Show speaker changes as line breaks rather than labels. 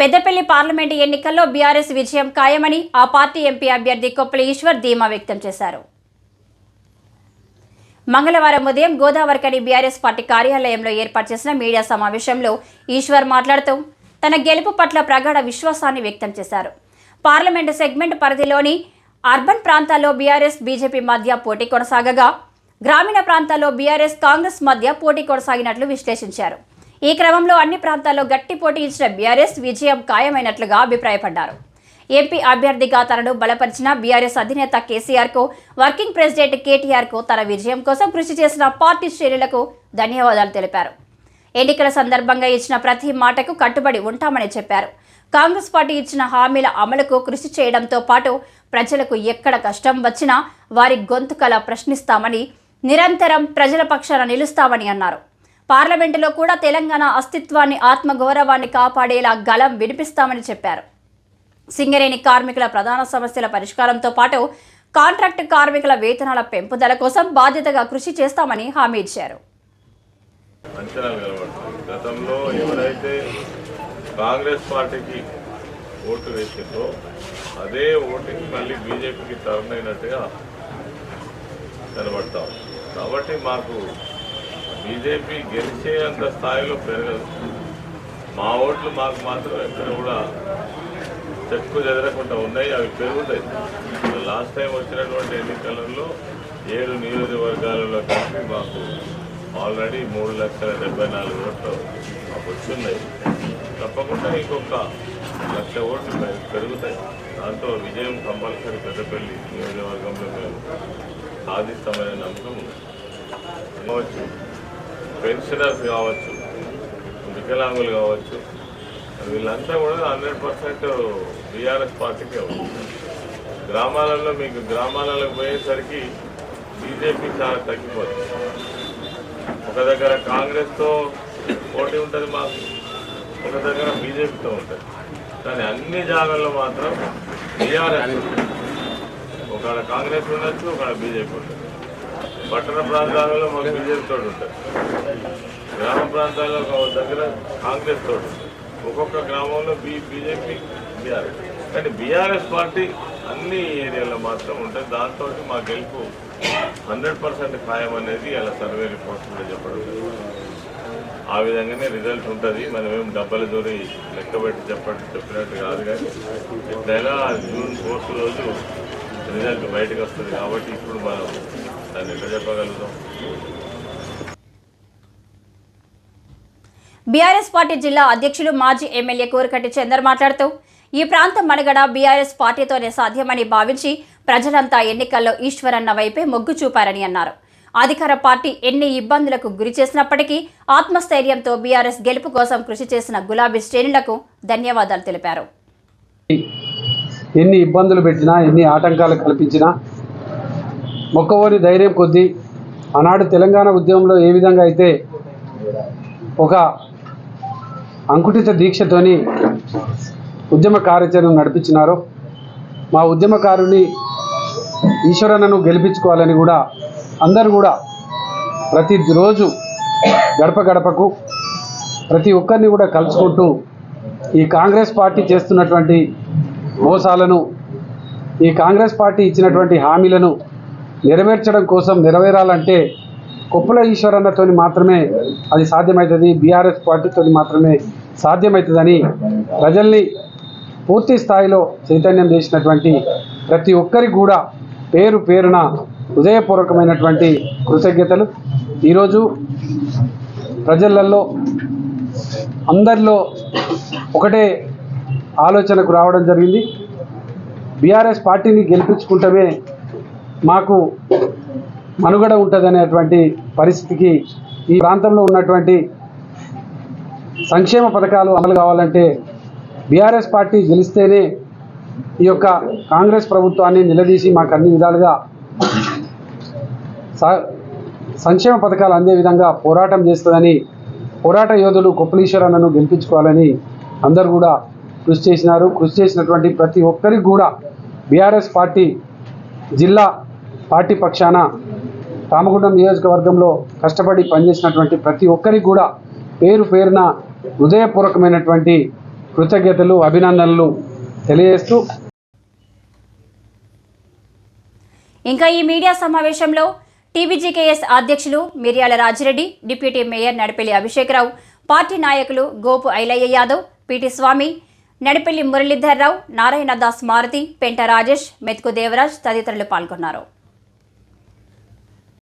Peddapalli parliament ఎన్నికల్లో BRS విజయం ఖాయమని ఆ పార్టీ ఎంపీ అభ్యర్థి కొప్పల ఈశ్వర్ ధీమా వ్యక్తం చేశారు. మంగళవారం ఉదయం గోదావరికని బీఆర్ఎస్ పార్టీ కార్యాలయంలో ఏర్పాటు చేసిన మీడియా సమావేశంలో ఈశ్వర్ మాట్లాడుతూ తన గెలుపు పట్ల ప్రగాఢ విశ్వాసాన్ని వ్యక్తం చేశారు. పార్లమెంటు సెగ్మెంట్ పరిధిలోని అర్బన్ ప్రాంతాల్లో బీఆర్ఎస్ బీజేపీ మధ్య పోటీ కొనసాగగా గ్రామీణ ప్రాంతాల్లో బీఆర్ఎస్ కాంగ్రెస్ మధ్య పోటీ కొనసాగినట్లు విశ్లేషించారు. ఈ క్రమంలో అన్ని ప్రాంతాల్లో గట్టి పోటీ ఇచ్చిన బీఆర్ఎస్ విజయం ఖాయమైనట్లుగా అభిప్రాయపడ్డారు. ఎంపీ అభ్యర్థిగా తనను బలపరిచిన బీఆర్ఎస్ అధినేత కేసీఆర్కు వర్కింగ్ ప్రెసిడెంట్ కేటీఆర్కు తన విజయం కోసం కృషి చేసిన పార్టీ శ్రేణులకు ధన్యవాదాలు తెలిపారు. ఎన్నికల సందర్భంగా ఇచ్చిన ప్రతి మాటకు కట్టుబడి ఉంటామని చెప్పారు. కాంగ్రెస్ పార్టీ ఇచ్చిన హామీల అమలుకు కృషి చేయడంతో పాటు ప్రజలకు ఎక్కడ కష్టం వచ్చినా వారి గొంతుకల ప్రశ్నిస్తామని నిరంతరం ప్రజల పక్షాన నిలుస్తామని అన్నారు. పార్లమెంటులో కూడా తెలంగాణ అస్తిత్వాన్ని ఆత్మగౌరవాన్ని కాపాడేలా గలం వినిపిస్తామని చెప్పారు. సింగరేణి కార్మికుల ప్రధాన సమస్యల పరిష్కారంతో పాటు కాంట్రాక్ట్ కార్మికుల వేతనాల పెంపుదల కోసం బాధ్యతగా కృషి చేస్తామని హామీ ఇచ్చారు.
గతంలో ఎవరైతే కాంగ్రెస్ పార్టీకి ఓటు వేసిందో అదే ఓటింగ్ మళ్ళీ బీజేపీకి టర్న్ అయినట్టుగా కనబడతాం. కాబట్టి మాకు బీజేపీ గెలిచే అంత స్థాయిలో పెరగదు. మా ఓట్లు మాకు మాత్రం ఎక్కడ కూడా చెక్కు చెదరకుండా ఉన్నాయి అవి పెరుగుతాయి. లాస్ట్ టైం వచ్చినటువంటి ఎన్నికలలో ఏడు నియోజకవర్గాలలో కలిపి మాకు ఆల్రెడీ మూడు లక్షల డెబ్బై నాలుగు ఓట్లు మాకు వచ్చున్నాయి. తప్పకుండా ఇంకొక లక్ష ఓట్లు పెరుగుతాయి. దాంతో విజయం కంపల్సరీ పెద్దపల్లి నియోజకవర్గంలో మేము సాధిస్తామనే నమ్మకం ఉంది. కావచ్చు పెన్షనర్స్ కావచ్చు వికలాంగులు కావచ్చు వీళ్ళంతా కూడా హండ్రెడ్ పర్సెంట్ బీఆర్ఎస్ పార్టీకే ఉంది. గ్రామాలలో మీకు గ్రామాలలోకి పోయేసరికి బీజేపీ చాలా తగ్గిపోతుంది. ఒక దగ్గర కాంగ్రెస్తో పోటీ ఉంటుంది మాకు ఒక దగ్గర బీజేపీతో ఉంటుంది. కానీ అన్ని జాగాల్లో మాత్రం బీఆర్ఎస్ ఒక కాంగ్రెస్ ఉండొచ్చు ఒక బీజేపీ ఉంటుంది పట్టణ ప్రాంతాలలో మాకు బీజేపీ తోడు ఉంటుంది గ్రామ ప్రాంతాల్లో ఒక దగ్గర కాంగ్రెస్ తోటి ఒక్కొక్క గ్రామంలో బీ బీజేపీ బీఆర్ఎస్. కానీ బీఆర్ఎస్ పార్టీ అన్ని ఏరియాలో మాత్రం ఉంటుంది దాంతో మా గెలుపు హండ్రెడ్ పర్సెంట్ ఖాయం అనేది అలా సర్వే రిపోర్ట్లో చెప్పడం ఆ విధంగానే రిజల్ట్ ఉంటుంది. మనమేం డబ్బల దూరి లెక్క పెట్టి చెప్పట్టు చెప్పినట్టు కాదు కానీ ఎట్లయినా జూన్ ఫోర్త్ రోజు రిజల్ట్ బయటకు వస్తుంది కాబట్టి ఇప్పుడు మనం దాన్ని ఎట్లా చెప్పగలుగుతాం
బీఆర్ఎస్ పార్టీ జిల్లా అధ్యక్షులు మాజీ ఎమ్మెల్యే కోరకట్టి చందర్ మాట్లాడుతూ ఈ ప్రాంతం మనుగడ బీఆర్ఎస్ పార్టీతోనే సాధ్యమని భావించి ప్రజలంతా ఎన్నికల్లో ఈశ్వరన్న వైపే మొగ్గు చూపారని అన్నారు. అధికార పార్టీ ఎన్ని ఇబ్బందులకు గురి చేసినప్పటికీ ఆత్మస్థైర్యంతో బీఆర్ఎస్ గెలుపు కోసం కృషి చేసిన గులాబీ శ్రేణులకు ధన్యవాదాలు తెలిపారు.
ఎన్ని ఇబ్బందులు పెట్టినా ఎన్ని ఆటంకాలు కల్పించినా మొక్కవోని ధైర్యం కొద్దీ ఆనాడు తెలంగాణ ఉద్యమంలో ఏ విధంగా అయితే ఒక అంకుటిత దీక్షతోని ఉద్యమ కార్యాచరణ నడిపించినారో మా ఉద్యమకారుని ఈశ్వరన్నను గెలిపించుకోవాలని కూడా అందరూ కూడా ప్రతిరోజు గడప గడపకు ప్రతి ఒక్కరిని కూడా కలుసుకుంటూ ఈ కాంగ్రెస్ పార్టీ చేస్తున్నటువంటి మోసాలను ఈ కాంగ్రెస్ పార్టీ ఇచ్చినటువంటి హామీలను నెరవేర్చడం కోసం నెరవేరాలంటే కొప్పుల ఈశ్వరన్నతో మాత్రమే అది సాధ్యమవుతుంది బీఆర్ఎస్ పార్టీతో మాత్రమే సాధ్యమవుతుందని ప్రజల్ని పూర్తి స్థాయిలో చైతన్యం చేసినటువంటి ప్రతి ఒక్కరికి కూడా పేరు పేరున హృదయపూర్వకమైనటువంటి కృతజ్ఞతలు. ఈరోజు ప్రజలలో అందరిలో ఒకటే ఆలోచనకు రావడం జరిగింది. బీఆర్ఎస్ పార్టీని గెలిపించుకుంటమే మాకు మనుగడ ఉంటుందనేటువంటి పరిస్థితికి ఈ ప్రాంతంలో ఉన్నటువంటి సంక్షేమ పథకాలు అమలు కావాలంటే బీఆర్ఎస్ పార్టీ గెలిస్తేనే ఈ యొక్క కాంగ్రెస్ ప్రభుత్వాన్ని నిలదీసి మాకు అన్ని విధాలుగా సా- సంక్షేమ పథకాలు అందే విధంగా పోరాటం చేస్తుందని పోరాట యోధులు కొప్పలీశ్వరన్నను గెలిపించుకోవాలని అందరూ కూడా కృషి చేసినారు. కృషి చేసినటువంటి ప్రతి ఒక్కరికి కూడా బీఆర్ఎస్ పార్టీ జిల్లా పార్టీ పక్షాన రామగుండం నియోజకవర్గంలో కష్టపడి పనిచేసినటువంటి ప్రతి ఒక్కరికి కూడా పేరు పేరున హృదయపూర్వకమైనటువంటి కృతజ్ఞతలు అభినందనలు తెలియజేస్తూ
ఇంకా ఈ మీడియా సమావేశంలో టీబీజీకేఎస్ అధ్యక్షులు Miryala Rajireddy deputy mayor Nadipelli Abhishekrao party నాయకులు గోపు ఐలయ్య యాదవ్ పిటి స్వామి నడిపెల్లి మురళీధర్రావు నారాయణ దాస్ మారుతి పెంట రాజేష్ మెతుకు దేవరాజ్ తదితరులు పాల్గొన్నారు.